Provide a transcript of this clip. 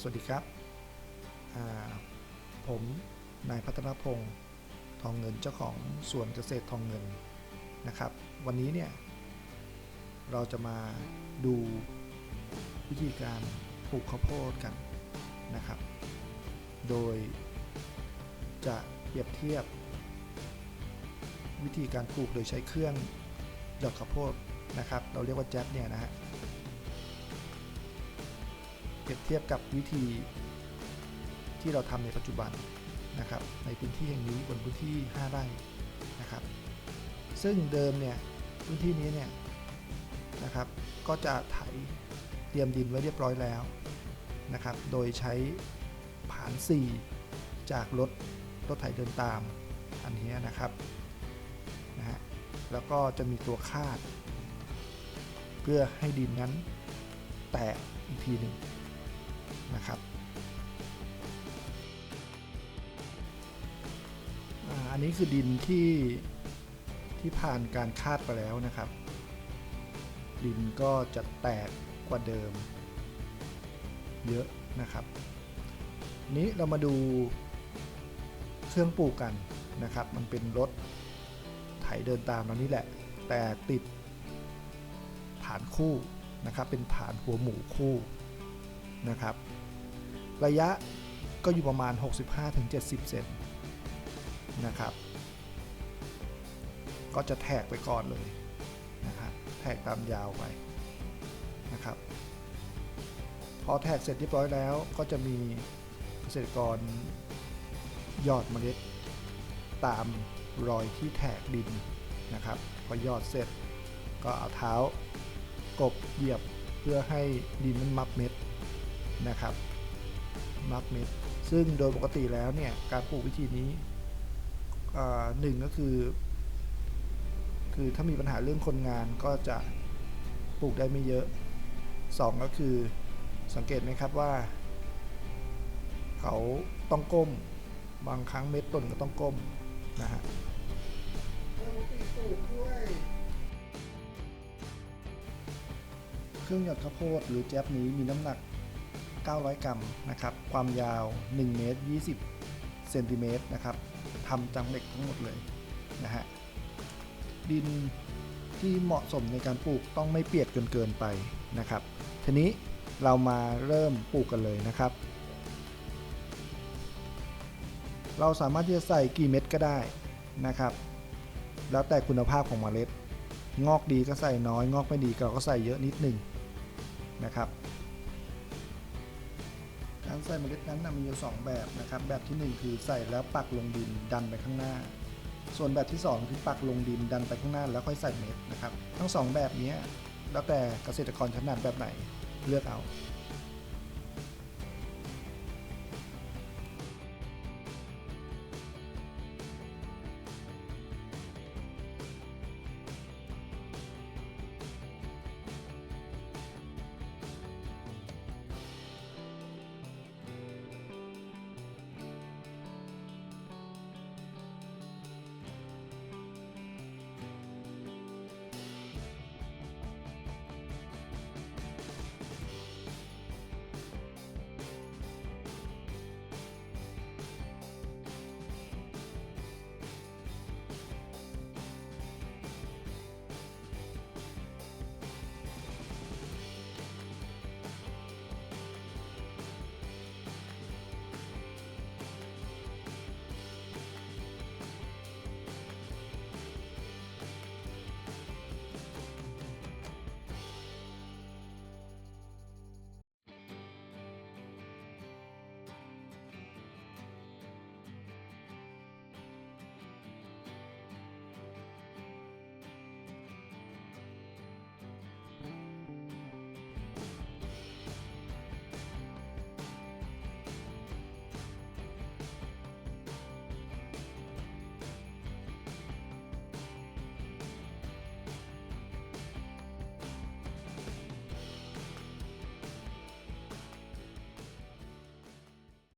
สวัสดีครับ ผมนายพัฒนพงศ์ทองเงินเจ้าของสวนเกษตรทองเงินนะครับ วันนี้เนี่ยเราจะมาดูวิธีการปลูกข้าวโพดกันนะครับ โดยจะเปรียบเทียบ วิธีการปลูกโดยใช้เครื่องหยอดข้าวโพดนะครับ เราเรียกว่าแจ็คเนี่ยนะฮะ เปรียบเทียบกับวิธีที่เราทำในปัจจุบันนะครับ ในพื้นที่แห่งนี้บนพื้นที่ 5 ไร่นะครับ ซึ่งเดิมเนี่ยพื้นที่นี้เนี่ยนะครับก็จะไถเตรียมดินไว้เรียบร้อยแล้วนะครับ โดยใช้ผาน 4 จากรถรถไถเดินตามอันนี้นะครับนะฮะแล้วก็จะมีตัวคาด เพื่อให้ดินนั้นแตกอีกทีหนึ่ง นะครับอันนี้คือดินที่ที่ผ่านการคาดไปแล้วนะครับ ดินก็จะแตกกว่าเดิม เยอะนะครับ นี้เรามาดูเครื่องปลูกกันนะครับ มันเป็นรถไถเดินตามเรานี่แหละ แต่ติดฐานคู่นะครับ เป็นฐานหัวหมูคู่นะครับ ระยะก็อยู่ประมาณ 65-70 เซนนะครับ ก็จะแทกไปก่อนเลยนะครับแทกตามยาวไปนะครับ พอแทกเสร็จเรียบร้อยแล้วก็จะมีเกษตรกรยอดเมล็ด ตามรอยที่แทกดินนะครับ พอยอดเสร็จก็เอาเท้ากบเหยียบเพื่อให้ดินมันมับเม็ดนะครับ มักเม็ด ซึ่งโดยปกติแล้วเนี่ยการปลูกวิธีนี้หนึ่งก็คือ คือถ้ามีปัญหาเรื่องคนงานก็จะปลูกได้ไม่เยอะสองก็คือสังเกตไหมครับว่า เขาต้องก้มบางครั้งเม็ดต้นก็ต้องก้มนะฮะเครื่องหยอดข้าวโพดหรือแจ๊บนี้มีน้ำหนัก 900 กรัมนะครับ ความยาว1เมตร20เซนติเมตรนะครับทำจากเหล็กทั้งหมดเลยนะฮะ ดินที่เหมาะสมในการปลูกต้องไม่เปียกจนเกินไปนะครับ ทีนี้เรามาเริ่มปลูกกันเลยนะครับ เราสามารถที่จะใส่กี่เม็ดก็ได้นะครับ แล้วแต่คุณภาพของเมล็ด งอกดีก็ใส่น้อย งอกไม่ดีก็ก็ใส่เยอะนิดหนึ่งนะครับ การใส่เมล็ดนั้นนะมีอยู่สองแบบนะครับ แบบที่หนึ่งคือใส่แล้วปักลงดินดันไปข้างหน้า ส่วนแบบที่สองคือปักลงดินดันไปข้างหน้า แล้วค่อยใส่เม็ดนะครับ ทั้งสองแบบนี้แล้วแต่เกษตรกรถนัดแบบไหนเลือกเอา